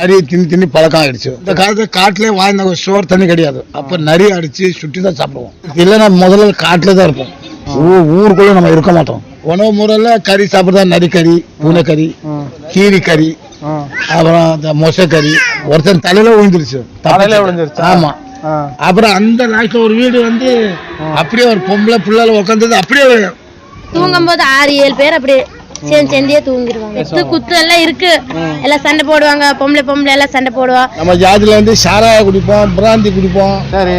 நரி தின்னி தின்னி பழக்கம் ஆயிடுச்சு. இந்த காலத்துல காட்டுலயே வாழ்ந்த சோறு தண்ணி கிடையாது. அப்ப நரி அடிச்சு சுட்டி தான் சாப்பிடுவோம். இல்லைன்னா முதல்ல காட்டுல தான் இருப்போம். ஊ- ஊருக்குள்ள நம்ம இருக்க மாட்டோம். உணவு முறையில கறி சாப்பிடுறதா நரி கறி பூனைக்கறி கீரி கறி அப்புறம் இந்த மொசக்கறி. ஒருத்தன் தலையில விழுந்துருச்சு. தலையில விழுந்துருச்சா? ஆமா. அப்புறம் அந்த லாஸ்ட்ல ஒரு வீடு வந்து அப்படியே ஒரு பொம்பளை பிள்ளைல உட்காந்தது அப்படியே தூங்கும்போது ஆறு ஏழு பேர் அப்படியே சேர்ந்து சேர்ந்தே தூங்கிடுவாங்க. குத்து குத்து எல்லாம் இருக்கு. எல்லாம் சண்டை போடுவாங்க. பொம்பளை பொம்பளை எல்லாம் சண்டை போடுவா. நம்ம ஜாதியில வந்து சாராய குடிப்போம் பிராந்தி குடிப்போம். சரி.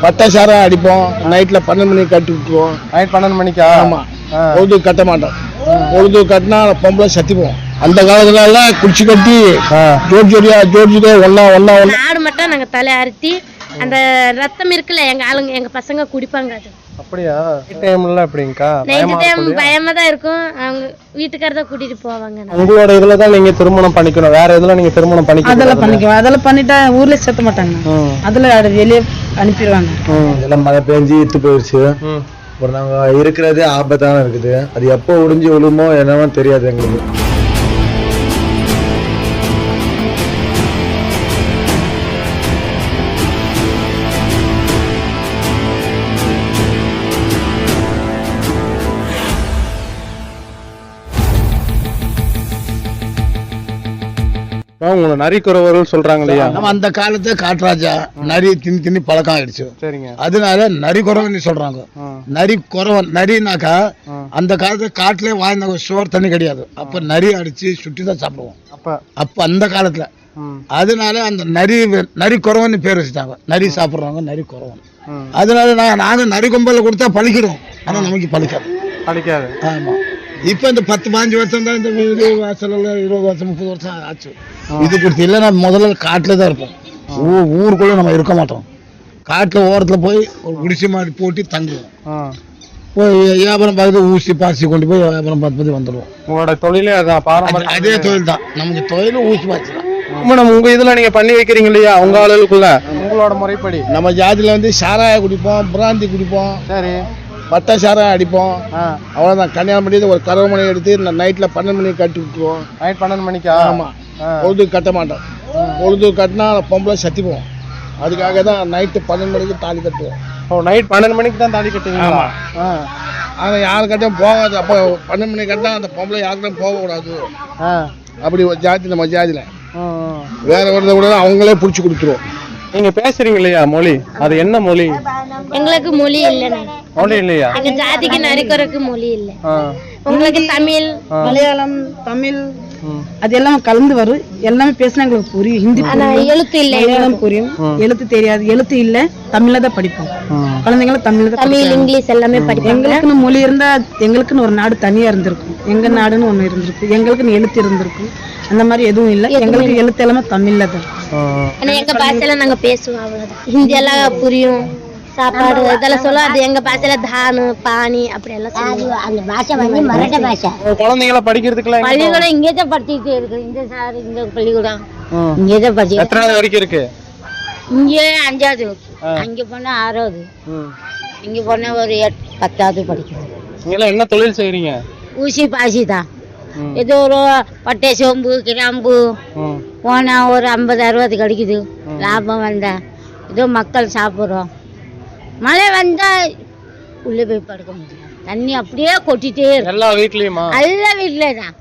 பட்டை சாராயம் அடிப்போம். நைட்ல பன்னெண்டு மணிக்கு கட்டி விட்டுருவோம். நைட் பன்னெண்டு மணிக்கா? ஆமா. ஆ. பொழுது கட்ட மாட்டோம். பொழுது கட்டினா பொம்பளை சத்திப்போம். அந்த காலத்துல எல்லாம் குடிச்சு கட்டி. ஜோடி ஜோடியா ஜோடி ஜோடியா ஒன்னா ஒன்னா ஒன்னா ஆடு மட்டும் நாங்க தலை அறுத்தி அந்த ரத்தம் இருக்குல்ல எங்க ஆளுங்க எங்க பசங்க குடிப்பாங்க அது. அப்படியா? டைம்ல எப்படிங்கக்கா நைட்டு டைம் பயமா தான் இருக்கும் அவங்க வீட்டுக்காரர் தான் கூட்டிட்டு போவாங்க. உங்களோட இதுல தான் நீங்க திருமணம் பண்ணிக்கணும். வேற இதுல நீங்க திருமணம் பண்ணிக்கணும் அதெல்லாம் பண்ணிக்குவோம் அதெல்லாம் பண்ணிட்டா ஊர்ல சேர்த்த மாட்டாங்க. அதுல அட- வெளியே அனுப்பிடுவாங்க. இதெல்லாம் மழை பெஞ்சு இத்து போயிடுச்சு. அப்புறம் நாங்க இருக்கிறதே ஆபத்தான இருக்குது. அது எப்போ ஒடிஞ்சு விழுமோ என்னவோ தெரியாது எங்களுக்கு. உங்களை நரிக்குறவர்கள் சொல்றாங்க இல்லையா நம்ம அந்த காலத்துல காட்டுராஜா நரி தின்னி தின்னி பழக்கம் ஆயிடுச்சு. சரிங்க. அதனால நரி குறவன் சொல்றாங்க. நரி குறவன் நரினாக்கா அந்த காலத்துல காட்டுலயே வாழ்ந்த சோறு தண்ணி கிடையாது. அப்ப நரி அடிச்சு சுட்டி தான் சாப்பிடுவோம். அப்ப? அப்ப அந்த காலத்துல. அதனால அந்த நரி நரி குறவன் பேர் வச்சுட்டாங்க. நரி சாப்பிடுறவங்க நரி குறவன். அதனால நான் நானும் நரி கொம்பல கொடுத்தா பழிக்கிடும் ஆனா நமக்கு பழிக்காது. படிக்காது ஆமா. இப்ப இந்த பத்து பாஞ்சு வருஷம் தான் இந்த வீடு வாசல் எல்லாம் இருபது வருஷம் முப்பது வருஷம் ஆச்சு. இது கொடுத்து இல்லைன்னா முதல்ல காட்டுல தான் இருப்போம். ஊ- ஊருக்குள்ள நம்ம இருக்க மாட்டோம். காட்டுல ஓரத்துல போய் ஒரு குடிசை மாதிரி போட்டு தங்குவோம். போய் வியாபாரம் பார்த்து ஊசி பாசி கொண்டு போய் வியாபாரம் பார்த்து பார்த்து வந்துடுவோம். உங்களோட தொழிலே அதான் அது- பாரம்பரியம் அதே தொழில் தான். நமக்கு தொழில் ஊசி பாசி தான். திருமணம் உங்க இதுல நீங்க பண்ணி வைக்கிறீங்க இல்லையா? உங்க ஆளுகளுக்குள்ள? உங்களோட முறைப்படி. நம்ம ஜாதியில வந்து சாராய குடிப்போம் பிராந்தி குடிப்போம். சரி. பட்டை சாராயம் அடிப்போம். அவ்வளோதான் கல்யாணம் பண்ணி ஒரு கறவை மணி எடுத்து நைட்டில் பன்னெண்டு மணிக்கு கட்டி விட்டுருவோம். நைட் பன்னெண்டு மணிக்கா? ஆமா. ஆ. பொழுது கட்ட மாட்டோம். பொழுது கட்டினா பொம்பளை சத்திப்போம் அதுக்காக தான் நைட்டு பன்னெண்டு மணிக்கு தாலி கட்டுவோம். ஓ நைட் பன்னெண்டு மணிக்கு தான் தாலி கட்டுவீங்களா? ஆ. ஆனால் யாருக்கிட்டையும் போகாது. அப்போ பன்னெண்டு மணிக்கு கட்டினா அந்த பொம்பளை யாருக்கிட்டையும் போகக்கூடாது. அப்படி ஒரு ஜாதி நம்ம ஜாதியில். வேற ஒருத்த கூட அவங்களே பிடிச்சி கொடுத்துருவோம். நீங்க பேசுறீங்க இல்லையா மொழி? அது என்ன மொழி? எங்களுக்கு மொழி இல்லைண்ணா மொழி இல்லையா? எங்க ஜாதிக்கு நரிக்குறக்கு மொழி இல்லை. உங்களுக்கு தமிழ்? மலையாளம் தமிழ். அது எல்லாம் கலந்து வரும். எல்லாமே பேசினா எங்களுக்கு புரியும். ஹிந்தி எழுத்து இல்லை மலையாளம் புரியும். எழுத்து தெரியாது. எழுத்து இல்ல தமிழ்ல தான் படிப்போம். குழந்தைங்களும் தமிழ்ல தான் தமிழ் இங்கிலீஷ் எல்லாமே படிப்பாங்க. எங்களுக்குன்னு மொழி இருந்தா எங்களுக்குன்னு ஒரு நாடு தனியா இருந்திருக்கும். எங்க நாடுன்னு ஒண்ணு இருந்திருக்கும் எங்களுக்குன்னு எழுத்து இருந்திருக்கும் அந்த மாதிரி எதுவும் இல்ல. எங்களுக்கு எழுத்து எல்லாமே தமிழ்ல தான். ஆ. ஆனா எங்க பாஷையில நாங்க பேசுவோம் அவ்வளவுதான். ஹிந்தி எல்லாம் புரியும். சாப்பாடு இதெல்லாம் சொல்லுவோம் அது எங்க பாஷையில தானு பானி அப்படி எல்லாம் அந்த பாஷை வந்து மராட்ட பாஷை. குழந்தைங்கள படிக்கிறதுக்குலாம்? பள்ளிக்கூடம் இங்கே தான் படிச்சுட்டு இருக்கு இந்த சார் இந்த பள்ளிக்கூடம். இங்கே தான் படிச்சு எத்தனாவது வரைக்கும் இருக்கு? இங்கே அஞ்சாவது அங்கே போனா ஆறாவது. இங்கே போனா ஒரு எட் பத்தாவது படிக்குது நீங்களாம் என்ன தொழில் செய்றீங்க? ஊசி பாசி தான். ஏதோ ஒரு பட்டை சோம்பு கிராம்பு. ம். போனா ஒரு ஐம்பது அறுபது கிடைக்குது லாபம் வந்தா. ஏதோ மக்கள் சாப்பிட்றோம். மழை வந்தா உள்ளே போய் படுக்க முடியும் தண்ணி அப்படியே கொட்டிட்டே எல்லா வீட்லயுமா? எல்லா வீட்டிலே தான்.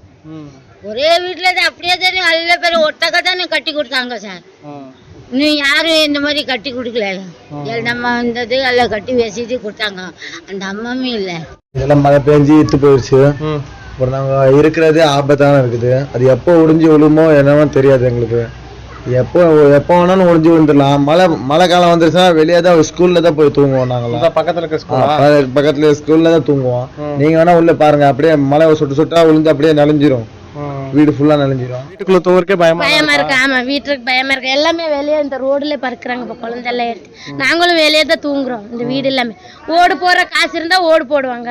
ஒரே வீட்டில் தான் அப்படியே தானே நல்ல பேர் ஒட்டக்க தானே கட்டி கொடுத்தாங்க சார். இன்னும் யாரும் இந்த மாதிரி கட்டி கொடுக்கல. நம்ம வந்தது எல்லாம் கட்டி வச்சுட்டு கொடுத்தாங்க. அந்த அம்மாவும் இல்லை. இதெல்லாம் மழை பெஞ்சு இத்து போயிடுச்சு ம். அப்புறம் நாங்க இருக்கிறதே ஆபத்தான இருக்குது. அது எப்போ ஒடிஞ்சு விழுமோ என்னவோ தெரியாது எங்களுக்கு. எப்போ எப்போ வேணாலும் ஒடிஞ்சு விழுந்துடலாம். மழை மழை காலம் வந்துருச்சுன்னா வெளியே தான் ஸ்கூல்ல தான் போய் தூங்குவோம் நாங்களாம் பக்கத்துல இருக்க ஸ்கூலா பக்க- பக்கத்துல ஸ்கூல்ல தான் தூங்குவோம். நீங்க வேணா உள்ள பாருங்க. அப்படியே மழை சுட்டு சுட்டா விழுந்து அப்படியே நனைஞ்சிரும் ம். வீடு ஃபுல்லா நனைஞ்சிரும் வீட்டுக்குள்ள தூங்குறக்கே பயமா பயமா இருக்கு. ஆமா வீட்டுக்கு பயமா இருக்கு. எல்லாமே வெளியே இந்த ரோடுல பறக்குறாங்க இப்ப குழந்தை எல்லாம் எடுத்து. நாங்களும் வெளியே தான் தூங்குறோம். இந்த வீடு எல்லாமே. ஓடு போற காசு இருந்தா ஓடு போடுவாங்க.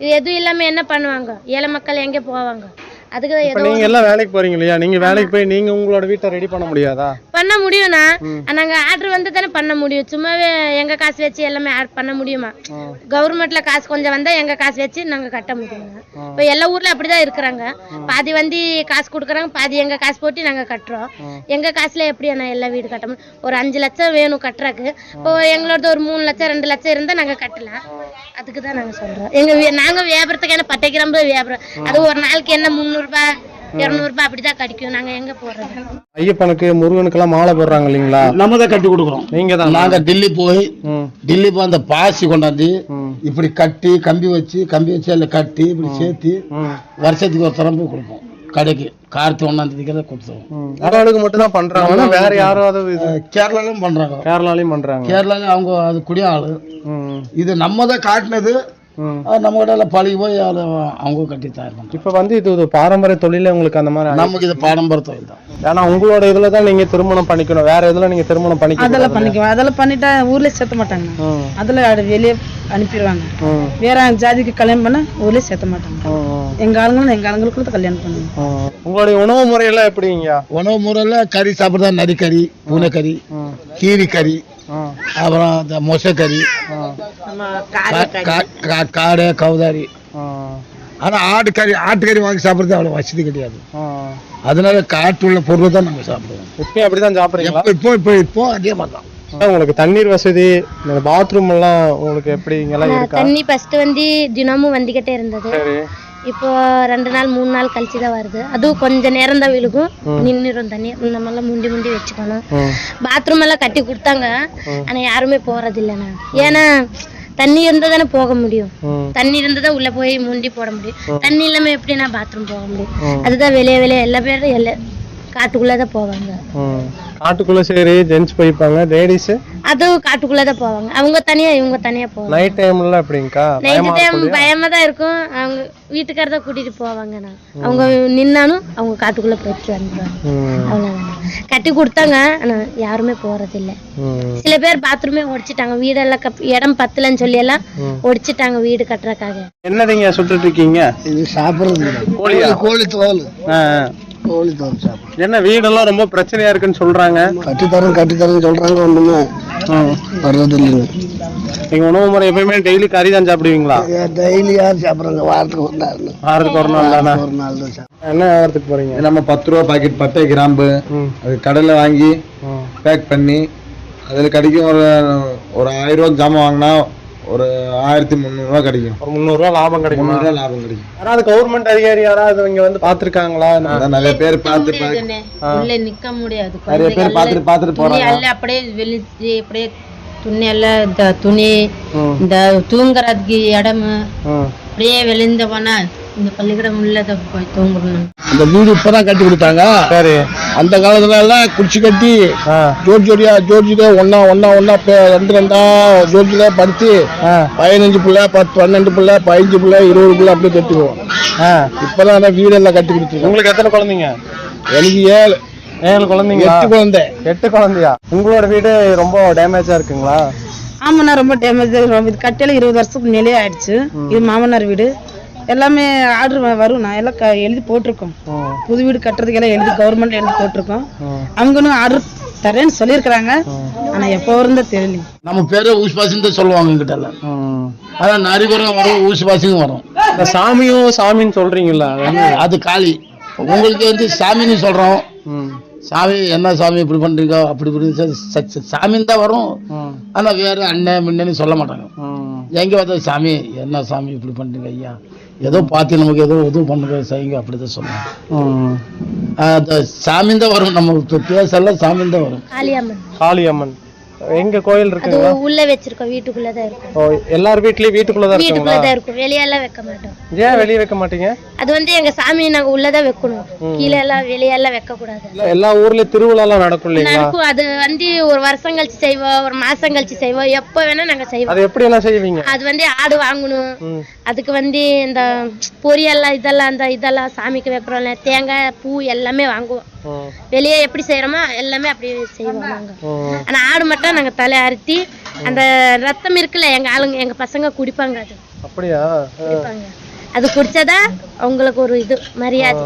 இது எதுவும் இல்லாம என்ன பண்ணுவாங்க? ஏழை மக்கள் எங்க போவாங்க? அதுக்கு தான் இப்ப ஏதோ நீங்க எல்லாம் வேலைக்கு போறீங்க இல்லையா? நீங்க வேலைக்கு போய் நீங்க உங்களோட வீட்டை ரெடி பண்ண முடியாதா? பண்ண முடியும்னா நாங்க ஆர்டர் வந்து தானே பண்ண முடியும். சும்மாவே எங்க காசு வச்சு எல்லாமே ஆட் பண்ண முடியுமா? கவர்மெண்ட்ல காசு கொஞ்சம் வந்தா எங்க காசு வச்சு நாங்க கட்ட முடியுங்க இப்ப எல்லா ஊர்ல அப்படிதான் இருக்கிறாங்க. பாதி வந்து காசு கொடுக்குறாங்க பாதி எங்க காசு போட்டு நாங்க கட்டுறோம். எங்க காசுல எப்படி நான் எல்லா வீடு கட்ட முடியும்? ஒரு அஞ்சு லட்சம் வேணும் கட்டுறதுக்கு. இப்போ எங்களோட ஒரு மூணு லட்சம் ரெண்டு லட்சம் இருந்தா நாங்க கட்டலாம். அதுக்கு தான் நாங்க சொல்றோம். எங்க வி- நாங்க வியாபாரத்துக்கு என்ன பட்டை கிராம்பு வியாபாரம். அது ஒரு நாளைக்கு என்ன முந்நூறுபா இரநூறுபா அப்படிதான் கிடைக்கும். நாங்க எங்க போறது? ஐயப்பனுக்கு முருகனுக்கெல்லாம் மாலை போடுறாங்க இல்லைங்களா? நம்ம தான் கட்டி கொடுக்குறோம். நீங்க தான். நாங்க டெல்லி போய் டெல்லி போய் அந்த பாசி கொண்டாந்து. இப்படி கட்டி கம்பி வச்சு கம்பி வச்சு அதில் கட்டி இப்படி சேர்த்து வருஷத்துக்கு ஒரு தரம் போய் கொடுப்போம். கடைக்கு கார்த்தி ஒன்றாம் தேதிக்கு தான் கொடுத்துருவோம். வடநாடுக்கு மட்டும் தான் பண்றாங்க. ஆனா வேற யாராவது கேரளாலையும் பண்றாங்க. கேரளாலையும் பண்றாங்க. கேரளால அவங்க அது குடிய ஆளு இது நம்ம தான் காட்டினது. நம்ம கிட்ட பழகி போய் அதை அவங்க கட்டி தயார் இப்ப வந்து இது ஒரு பாரம்பரிய தொழிலே உங்களுக்கு அந்த மாதிரி நமக்கு இது பாரம்பரிய தொழில் தான். ஏன்னா உங்களோட இதுல தான் நீங்க திருமணம் பண்ணிக்கணும். வேற இதுல நீங்க திருமணம் பண்ணிக்க அதெல்லாம் பண்ணிக்குவோம். அதெல்லாம் பண்ணிட்டா ஊர்ல சேர்த்த மாட்டாங்க. அதுல அது வெளியே அனுப்பிடுவாங்க. வேற ஜாதிக்கு கல்யாணம் பண்ணா ஊர்லயே சேர்த்த மாட்டாங்க. எங்க ஆளுங்களும் எங்க ஆளுங்களுக்குள்ள தான் கல்யாணம் பண்ணுவாங்க. ம். உங்களுடைய உணவு முறையெல்லாம் எப்படிங்க? உணவு முறையில் கறி சாப்பிட்றதா நரிக்கறி பூனைக்கறி ம். கீரி கறி ம் அப்புறம் இந்த மொசக்கறி காடை கவுதாரி. ஆனால் ஆட்டுக்கறி ஆட்டுக்கறி வாங்கி சாப்பிட்றது அவ்வளோ வசதி கிடையாது. அதனால காட்டு உள்ள பொருள் தான் நாங்கள் சாப்பிடுவோம். இப்பயும் அப்படிதான் சாப்பிடுறீங்களா? எப்போ இப்போ இப்போ இப்போ அதே மாதிரி தான் உங்களுக்கு தண்ணீர் வசதி இந்த பாத்ரூம் எல்லாம் உங்களுக்கு எப்படி இங்கெல்லாம் இருக்கா? தண்ணி ஃபர்ஸ்ட் வந்து தினமும் வந்துகிட்டே இருந்தது. சரி. இப்போ ரெண்டு நாள் மூணு நாள் கழிச்சு தான் வருது. அதுவும் கொஞ்ச நேரம் தான் விழுகும். நின்றுடும் தண்ணி. நம்ம எல்லாம் முண்டி முண்டி வச்சுக்கணும். பாத்ரூம் எல்லாம் கட்டி கொடுத்தாங்க. ஆனா யாருமே போறது இல்லைண்ணா ஏன்னா தண்ணி இருந்தா தானே போக முடியும். தண்ணி இருந்தா தான் உள்ள போய் முண்டி போட முடியும். தண்ணி இல்லாம எப்படி நான் பாத்ரூம் போக முடியும்? அதுதான் வெளியே வெளியே எல்லா பேரும் எல்லா காட்டுக்குள்ளதான் போவாங்க. ம். காட்டுக்குள்ள சரி ஜென்ஸ் போய்ப்பாங்க லேடிஸ் அதுவும் காட்டுக்குள்ளதான் போவாங்க. அவங்க தனியா இவங்க தனியா போவாங்க. நைட் டைம்ல எப்படிங்கக்கா நைட்டு டைம் பயமா தான் இருக்கும். அவங்க வீட்டுக்கார தான் கூட்டிட்டு போவாங்க நான். அவங்க நின்னாலும் அவங்க காட்டுக்குள்ள போயிட்டு அவ்வளவுதான். கட்டி கொடுத்தாங்க ஆனா யாருமே போறது இல்ல ம். சில பேர் பாத்ரூமே ஒடிச்சிட்டாங்க. வீடெல்லாம் இடம் பத்தலன்னு சொல்லி எல்லாம் ஒடிச்சிட்டாங்க வீடு கட்டுறதுக்காக. என்னதுங்க சுட்டுட்டு இருக்கீங்க? இது சாப்பிட்றது கோழியா? கோழி தோல். கோழி தோல் சாப்பிடும் என்ன வீடெல்லாம் ரொம்ப பிரச்சனையா இருக்குன்னு சொல்றாங்க? கட்டித்தரம் கட்டித்தரம் சொல்றாங்க ஒன்றுமே ம். வர்றது இல்லைங்க நீங்க உணவு முறை எப்பயுமே டெய்லி கறி தான் சாப்பிடுவீங்களா? டெய்லி யார் சாப்பிட்றாங்க? வாரத்துக்கு ஒரு நாள் வாரத்துக்கு ஒரு நாள் தானே? ஒரு நாள் தான் என்ன வாரத்துக்கு போறீங்க? நம்ம பத்து ரூபா பாக்கெட் பட்டை கிராம்பு. ம். அது கடையில் வாங்கி பேக் பண்ணி அதில் கிடைக்கும் ஒரு ஒரு ஆயிரம் ரூபா ஜாமான் வாங்கினா ஒரு ஆயிரத்தி முந்நூறுரூவா கிடைக்கும். ஒரு முந்நூறுரூவா லாபம் கிடைக்குமா? முந்நூறுரூவா லாபம் கிடைக்கும். யாராவது கவர்மெண்ட் அதிகாரி யாராவது இங்க வந்து பாத்துருக்காங்களா அதான் நிறைய பேர் பார்த்து உள்ள நிக்க முடியாது. நிறைய பேர் பார்த்துட்டு பார்த்துட்டு எல்லாம் அப்படியே வெளிச்சு அப்படியே துணி எல்லாம் இந்த துணி. இந்த தூங்குறதுக்கு இடம் அப்படியே வெளிந்த போனா இந்த பள்ளிக்கூடம் உள்ளத போய் தூங்கணும். அந்த வீடு இப்பதான் கட்டி கொடுத்தாங்க. சரி. அந்த காலத்துல எல்லாம் குடிச்சு கட்டி ஜோடி ஜோடியா ஜோடியில ஒன்னா ஒன்னா ஒன்னா ரெண்டு ரெண்டா ஜோடியில படுத்து பதினஞ்சு பிள்ளை பத்து பன்னெண்டு பிள்ளை பதினஞ்சு பிள்ளை இருபது பிள்ளை அப்படியே கட்டுவோம் இப்பதான் அந்த வீடெல்லாம் கட்டி கொடுத்துருக்கோம் உங்களுக்கு எத்தனை குழந்தைங்க? எனக்கு ஏழு. ஏழு குழந்தைங்களா? எட்டு குழந்தை. எட்டு குழந்தையா? உங்களோட வீடு ரொம்ப டேமேஜா இருக்குங்களா? ஆமாண்ணா ரொம்ப டேமேஜ் ரொம்ப இது கட்டியால இருபது வருஷத்துக்கு மேலே ஆயிடுச்சு. இது மாமனார் வீடு. எல்லாமே ஆர்டர் வரும்ண்ணா எல்லாம் க- எழுதி போட்டிருக்கோம். புது வீடு கட்டுறதுக்கு எல்லாம் எழுதி கவர்மெண்ட் எழுதி போட்டிருக்கோம். அவங்களும் ஆர்டர் தரேன்னு சொல்லியிருக்கிறாங்க. ஆனா எப்போ வருந்தா தெரியல. நம்ம பேரே ஊசிபாசின்னு தான் சொல்லுவாங்க எங்கிட்ட எல்லாம். அதான் நரிபுரம் வரும் ஊசிபாசியும் வரும். இந்த சாமியும் சாமின்னு சொல்றீங்களா? அது? அது காளி உங்களுக்கு வந்து சாமின்னு சொல்றோம். ம். சாமி என்ன சாமி இப்படி பண்றீங்க? அப்படி இப்படி ச- ச- ச- சாமின்னு தான் வரும். ம் ஆனா வேற அண்ணன் முன்னன்னு சொல்ல மாட்டாங்க. ம் எங்க பார்த்தா சாமி என்ன சாமி இப்படி பண்றீங்க ஐயா? ஏதோ பார்த்து நமக்கு ஏதோ உதவி பண்ணுங்க செய்யுங்க அப்படிதான் சொல்லுவாங்க. ம் அந்த சாமின்னு தான் வரும். நம்ம இப்ப பேசல சாமின்னு தான் வரும். காளியம்மன். காளியம்மன். எங்க கோயில் அது இருக்குங்களா உள்ள வச்சிருக்கோம் வீட்டுக்குள்ளதான் இருக்கும். ஓ எல்லார் வீட்லயும் வீட்டுக்குள்ளதான் இருக்குங்களா? வீட்டுக்குள்ளதான் இருக்கும். வெளியெல்லாம் வைக்க மாட்டோம். ஏன் வெளியே வைக்க மாட்டீங்க? அது வந்து எங்க சாமி நாங்க உள்ளதான் வைக்கணும். கீழே எல்லாம் வெளியெல்லாம் வைக்க கூடாது இல்ல எல்லா ஊர்லயும் திருவிழாலாம் நடக்கும் இல்லைங்களா? நடக்கும். அது வந்து ஒரு வருஷம் கழிச்சு செய்வோம் ஒரு மாசம் கழிச்சு செய்வோம். எப்போ வேணா நாங்க செய்வோம். அது எப்படி எல்லாம் செய்வீங்க? அது வந்து ஆடு வாங்கணும். அதுக்கு வந்து இந்த பொரியெல்லாம் இதெல்லாம் அந்த இதெல்லாம் சாமிக்கு வைக்கிறோம்ல தேங்காய் பூ எல்லாமே வாங்குவோம். வெளியே எப்படி செய்யறோமோ எல்லாமே அப்படி செய்வோம் நாங்க. ம் ஆனா ஆடு மட்டும் நாங்க தலை அறுத்தி அந்த ரத்தம் இருக்குல்ல எங்க ஆளுங்க எங்க பசங்க குடிப்பாங்க அது. அப்படியா? குடிப்பாங்க. அது குடிச்சாதான் அவங்களுக்கு ஒரு இது மரியாதை.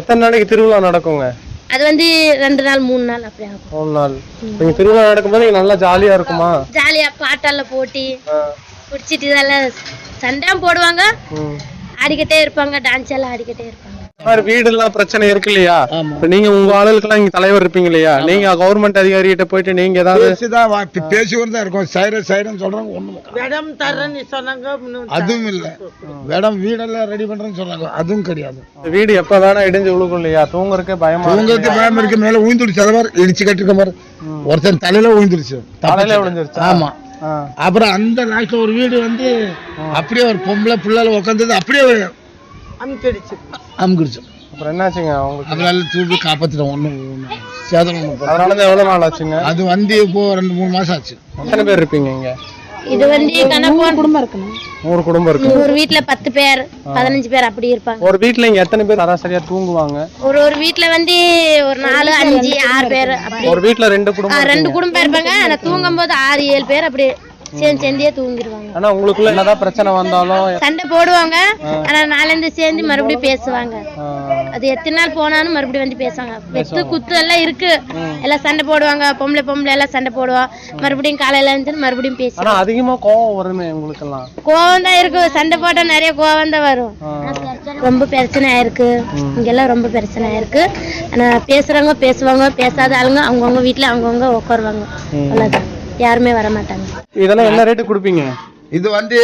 எத்தனை நாளைக்கு திருவிழா நடக்குங்க? அது வந்து ரெண்டு நாள் மூணு நாள் அப்படி ஆகும். மூணு நாள். நீங்க திருவிழா நடக்கும்போது நல்லா ஜாலியா இருக்குமா? ஜாலியா பாட்டெல்லாம் போட்டி. குடிச்சிட்டு இதெல்லாம் சண்டையும் போடுவாங்க. ஆடிக்கிட்டே இருப்பாங்க டான்ஸ் எல்லாம் ஆடிக்கிட்டே இருப்பாங்க. மாதிரி வீடுலாம் பிரச்சனை இருக்கு இல்லையா? நீங்க உங்க ஆளுகளுக்கெல்லாம் இங்க தலைவர் இருப்பீங்க இல்லையா? நீங்க கவர்மெண்ட் அதிகாரி கிட்ட போயிட்டு நீங்க ஏதாவது பேசிதான் தான் இருக்கும். சைரன் சைரன் சொல்றாங்க ஒண்ணும் அதுவும் இல்ல. மேடம் வீடெல்லாம் ரெடி பண்றேன்னு சொல்றாங்க அதுவும் கிடையாது. வீடு எப்ப வேணா இடிஞ்சு விழுகும் இல்லையா? தூங்குறதுக்கே பயமா இருக்கு. உங்களுக்கு பயம் இருக்கு. மேல உயிந்துடுச்சு அதை மாதிரி இடிச்சு கட்டிருக்க மாதிரி ஒருத்தன் தலையில உயிந்துடுச்சு தலையில விழுந்துருச்சா? ஆமா. அப்புறம் அந்த லாஸ்ட்ல ஒரு வீடு வந்து அப்படியே ஒரு பொம்பளை பிள்ளைல உட்காந்தது அப்படியே அமுக்கிடுச்சு. அப்புறம் என்னாச்சுங்க அப்புறம் எல்லாம் தூக்கி காப்பாத்திட்டோம் ஒண்ணும் சேதம் போகல. அதனால தான் எவ்வளவு நாள் ஆச்சுங்க? அது வந்து இப்போ ரெண்டு மூணு மாசம் ஆச்சு. எத்தனை பேர் இருப்பீங்க இங்க? இது வந்து கணக்கு குடும்பம் இருக்கணும் நூறு குடும்பம் இருக்கு. ஒரு வீட்ல பத்து பேர் பதினஞ்சு பேர் அப்படி இருப்பாங்க. ஒரு வீட்ல இங்க எத்தனை பேர் சராசரியா தூங்குவாங்க? ஒரு ஒரு வீட்ல வந்து ஒரு நாலு அஞ்சு ஆறு பேர் ஒரு வீட்ல ரெண்டு குடும்பம் ரெண்டு குடும்பம் இருப்பாங்க. ஆனா தூங்கும் போது ஆறு ஏழு பேர் அப்படி சேர்ந்து சேர்ந்தே தூங்கிடுவாங்க ஆனா உங்களுக்குள்ள என்னதான் பிரச்சனை வந்தாலும் சண்டை போடுவாங்க. ஆனா நாலேந்து சேர்ந்து மறுபடியும் பேசுவாங்க. அது எத்தனை நாள் போனாலும் மறுபடியும் வந்து பேசுவாங்க. வெத்து குத்து எல்லாம் இருக்கு. எல்லாம் சண்டை போடுவாங்க. பொம்பளை பொம்பளை எல்லாம் சண்டை போடுவோம் மறுபடியும் காலையில இருந்து மறுபடியும் பேசுவோம் ஆனா அதிகமா கோவம் வருமே உங்களுக்கெல்லாம்? கோவம் தான் இருக்கு. சண்டை போட்டா நிறைய கோவம் தான் வரும். ரொம்ப பிரச்சனை ஆயிருக்கு. இங்கெல்லாம் ரொம்ப பிரச்சனை ஆயிருக்கு. ஆனா பேசுறவங்க பேசுவாங்க. பேசாத ஆளுங்க அவங்கவுங்க வீட்டுல அவங்கவுங்க உட்காருவாங்க. அவ்வளவுதான். யாருமே வர மாட்டாங்க இதெல்லாம் என்ன ரேட்டு கொடுப்பீங்க? இது வந்து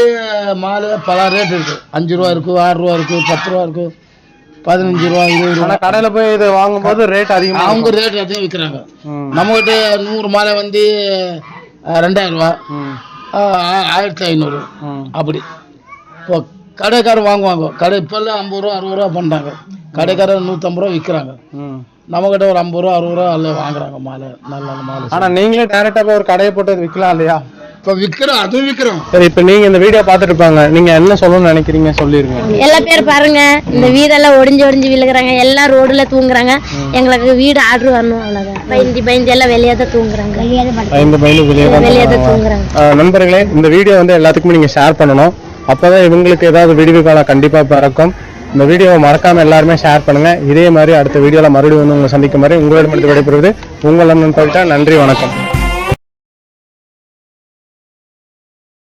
மாலை பல ரேட் இருக்கு. அஞ்சு ரூபா இருக்கு ஆறு ரூபா இருக்கு பத்து ரூபா இருக்கு. பதினஞ்சு ரூபா இருபது ரூபா. ஆனா கடையில போய் இது வாங்கும்போது ரேட் அதிகமா அவங்க ரேட் அதிகம் விற்கிறாங்க. நம்மகிட்ட நூறு மாலை வந்து ரெண்டாயிரம் ரூபா. ஆயிரத்தி ஐநூறு. அப்படி. இப்போ கடைக்காரர் வாங்குவாங்க. கடை இப்போல்லாம் ஐம்பது ரூபா அறுபது ரூபா பண்ணுறாங்க கடைக்காரர் நூற்றம்பது ரூபா விற்கிறாங்க. நம்மகிட்ட ஒரு ஐம்பது ரூபா அறுபது ரூபா அதில் வாங்குறாங்க மாலை நல்ல நல்ல மாலை ஆனா நீங்களே டைரக்டா போய் ஒரு கடையை போட்டு விற்கலாம் இல்லையா? இப்போ விற்கிறோம் அதுவும் விற்கிறோம் சரி இப்ப நீங்க இந்த வீடியோ பார்த்துட்டு இருப்பாங்க நீங்க என்ன சொல்லணும்னு நினைக்கிறீங்க? சொல்லிருங்க. எல்லா பேர் பாருங்க. இந்த வீடெல்லாம் ஒடிஞ்சு ஒடிஞ்சு விழுகுறாங்க. எல்லாம் ரோடுல தூங்குறாங்க. எங்களுக்கு வீடு ஆர்டர் வரணும் அவ்வளவுதான். பயந்து பயந்து எல்லாம் வெளியே தான் தூங்குறாங்க. ஐந்து மைலுக்கு வெளியே தான் வெளியே தான் தூங்குறாங்க. ஆஹ் நண்பர்களே இந்த வீடியோ வந்து எல்லாத்துக்குமே நீங்க ஷேர் பண்ணணும். அப்பதான் இவங்களுக்கு ஏதாவது விடிவு காலம் கண்டிப்பா பிறக்கும். இந்த வீடியோவை மறக்காம எல்லாருமே ஷேர் பண்ணுங்க. இதே மாதிரி அடுத்த வீடியோல மறுபடியும் வந்து உங்களை சந்திக்கும் மாதிரி உங்களிடமிருந்து விடைபெறுவது உங்கள் அண்ணன் போயிட்டா நன்றி வணக்கம்.